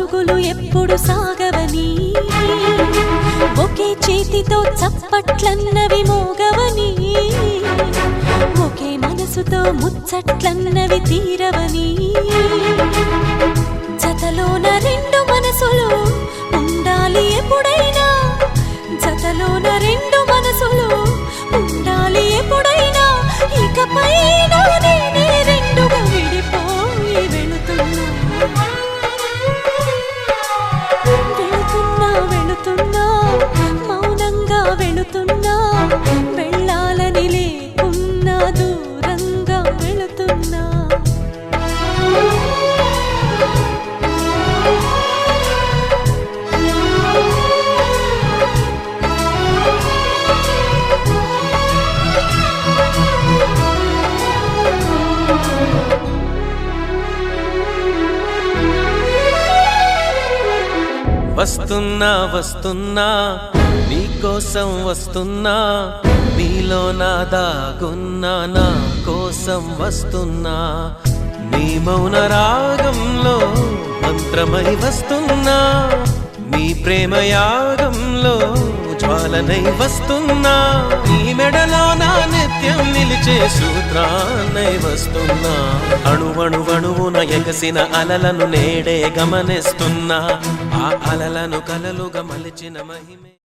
పరుగులు ఎప్పుడు సాగవని? ఒకే చేతితో చప్పట్లన్నవి మోగవని? ఒకే మనసుతో ముచ్చట్లన్నవి తీరవని? జతలోన రెండు మనసులు ఉండాలి ఎప్పుడైనా. జతలోన రెండు వస్తున్నా వస్తున్నా నీకోసం వస్తున్నా నీలో నా దాగున్నా నా కోసం వస్తున్నా. నీ మౌన రాగంలో మంత్రమై వస్తున్నా నీ ప్రేమ యాగంలో పాలనై వస్తున్నా నీ మెడలో నా నిత్యం నిలిచే సూత్రాన్నై వస్తున్నా. అణువణువణువున ఎగసిన అలలను నేడే గమనిస్తున్నా. ఆ అలలను కలలుగా మలిచిన మహిమే.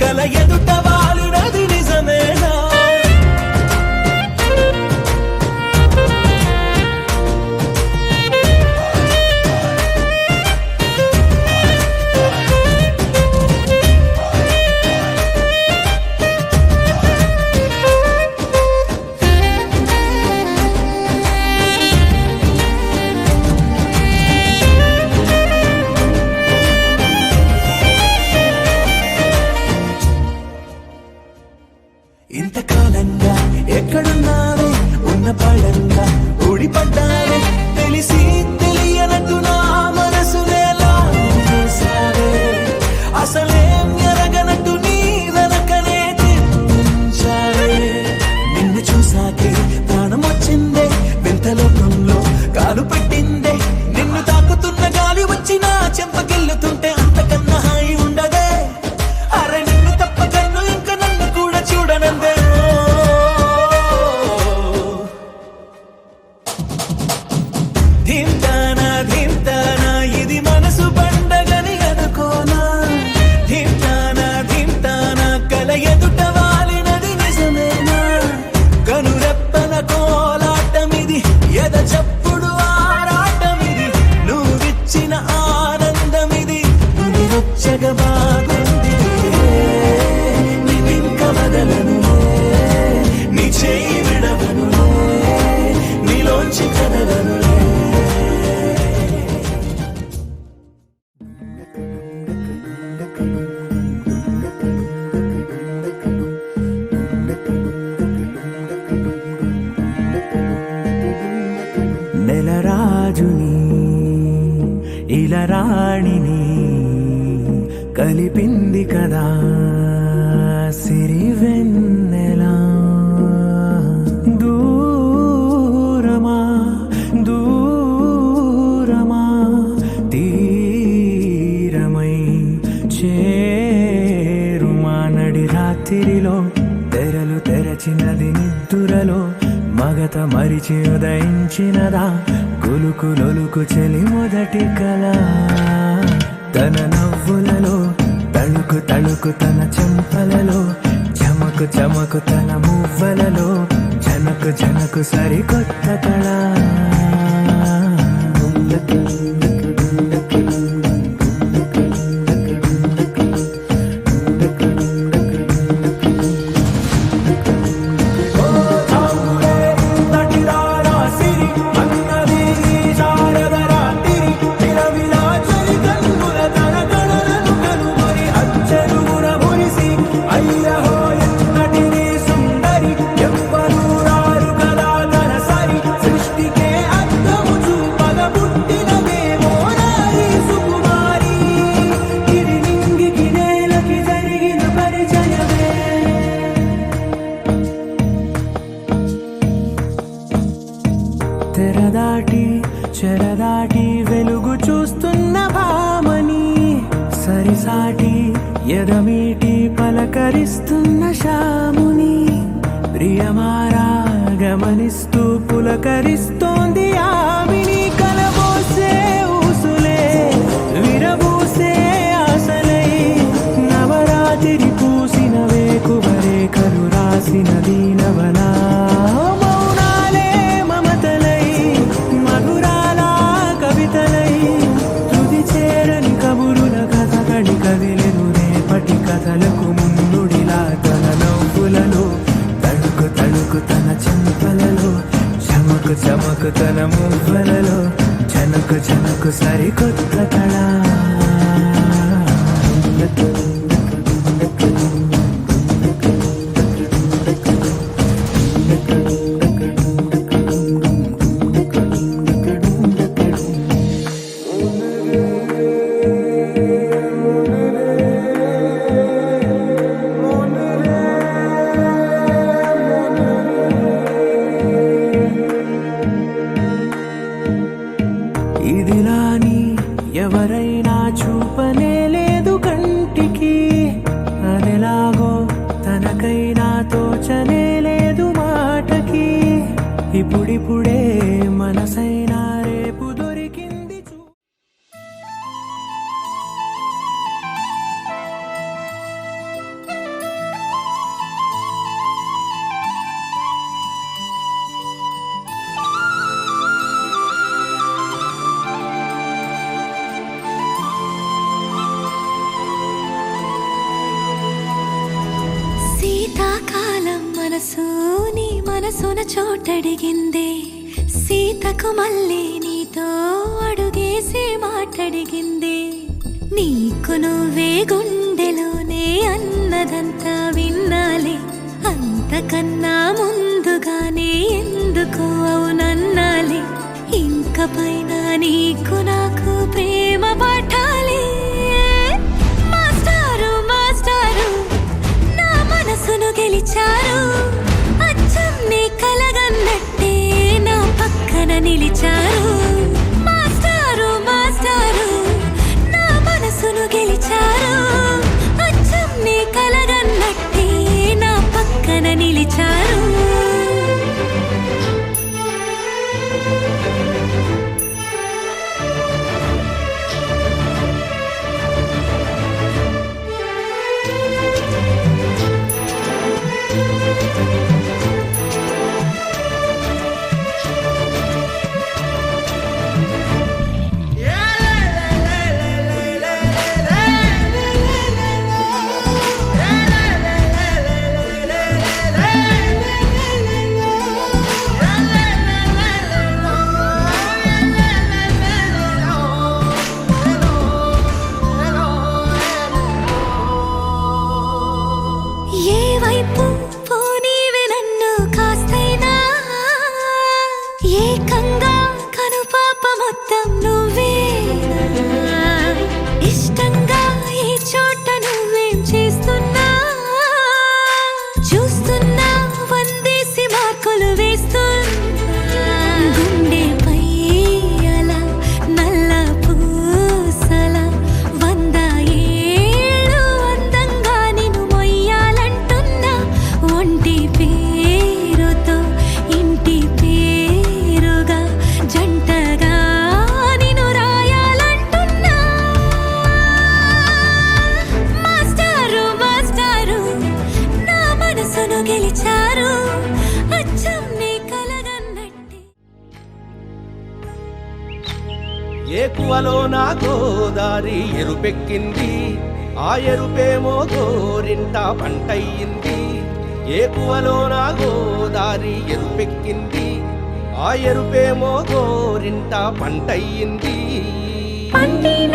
కల ఎదుట రాణిని కలిపింది కదా సిరివెన్నెలా. దూరమా దూరమా తీరమై చేరుమా నడి రాత్రిలో. తెరలు తెరచినది నిద్దురలో మగత మరిచి ఉదయించినదా కులుకు లొలుకు చెలి మొదటి కళ. తన నవ్వులలో తళుకు తళుకు తన చెంపలలో చమకు చమకు తన మువ్వలలో జనకు జనకు సరికొత్త కళ. జనకు సరికొత్త కళ మనసున సీతకు మళ్ళీ నీతో అడుగేసి మాటడిగిందే నీకు నువ్వే గుండెలోనే అన్నదంతా విన్నాలే. అంతకన్నా ముందుగానే ఎందుకు అవునన్నాలే. ఇంక పైన నీకు నాకు ప్రేమ పాఠాలే. మాస్టారు మాస్టారు నా మనసును గెలిచారు. కలగన్నట్టే నా పక్కన నిలిచారు. మాస్టారు మాస్టారు నా మనసును గెలిచారు. అచ్చం నీ కలగన్నట్టే నా పక్కన నిలిచారు. గోదారి ఎరుపెక్కింది. ఆ ఎరుపేమో గోరింట పంటయ్యింది. ఏ కువలోన గోదారి ఎరుపెక్కింది. ఆ ఎరుపేమో గోరింట పంటయ్యింది. పండిన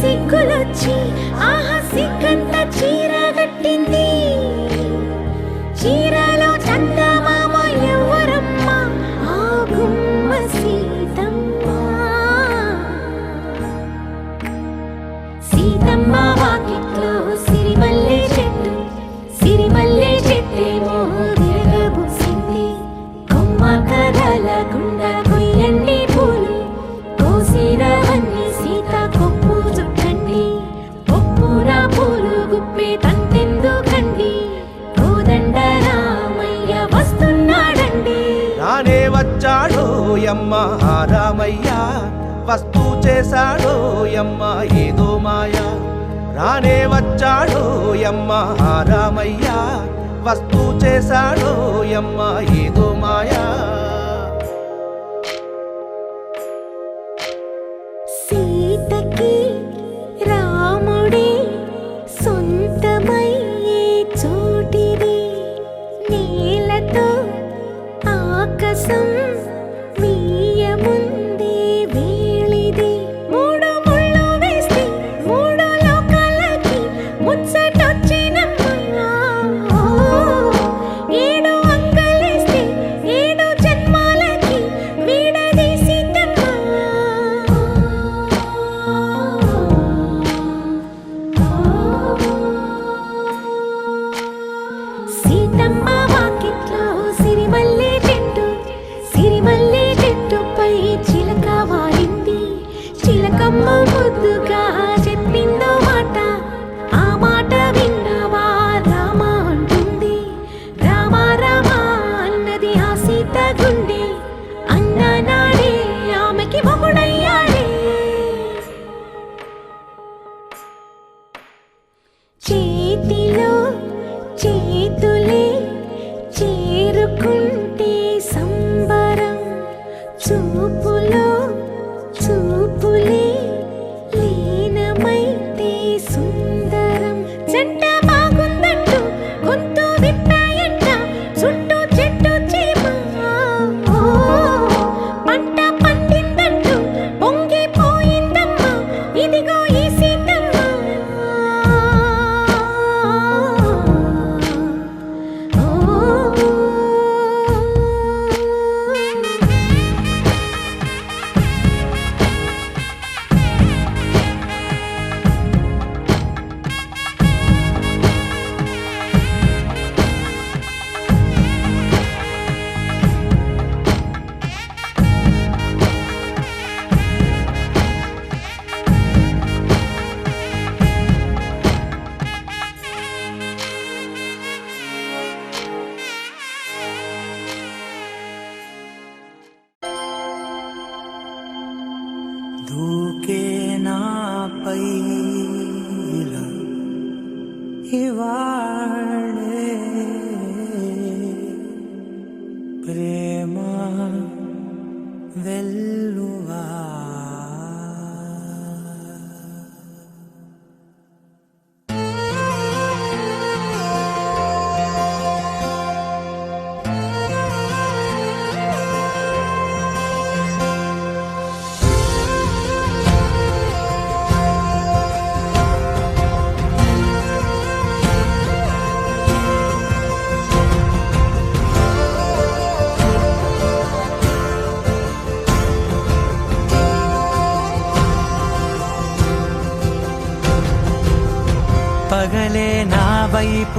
సిగ్గులొచ్చి రానే వచ్చాడో ఎమ్మ రామయ్య. వస్తూ చేశాడో ఎమ్మ ఏదో మాయా. రానే వచ్చాడో ఎమ్మ రామయ్య. వస్తూ చేశాడో ఎమ్మ ఏదో మాయా.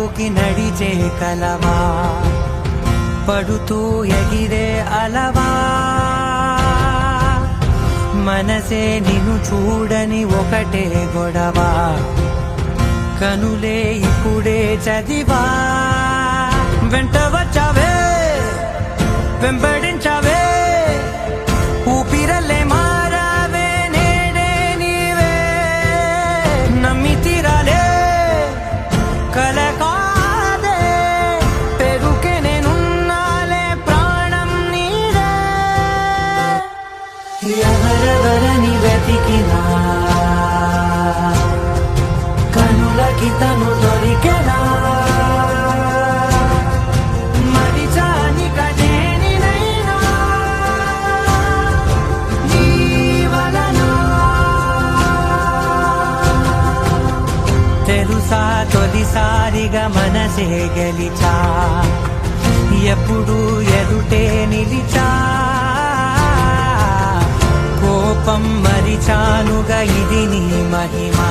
లోకి నడిచే కలవా? పడుతూ ఎగిరే అలవా? మనసే నిన్ను చూడని ఒకటే గొడవా? కనులే ఇప్పుడే చదివా? వెంట వచ్చావే వెంబడించావే? సాక్షిగా మనసే గెలిచా. ఎప్పుడు ఎదుటే నిలిచా. కోపం మరిచానుగా ఇది నీ మహిమా.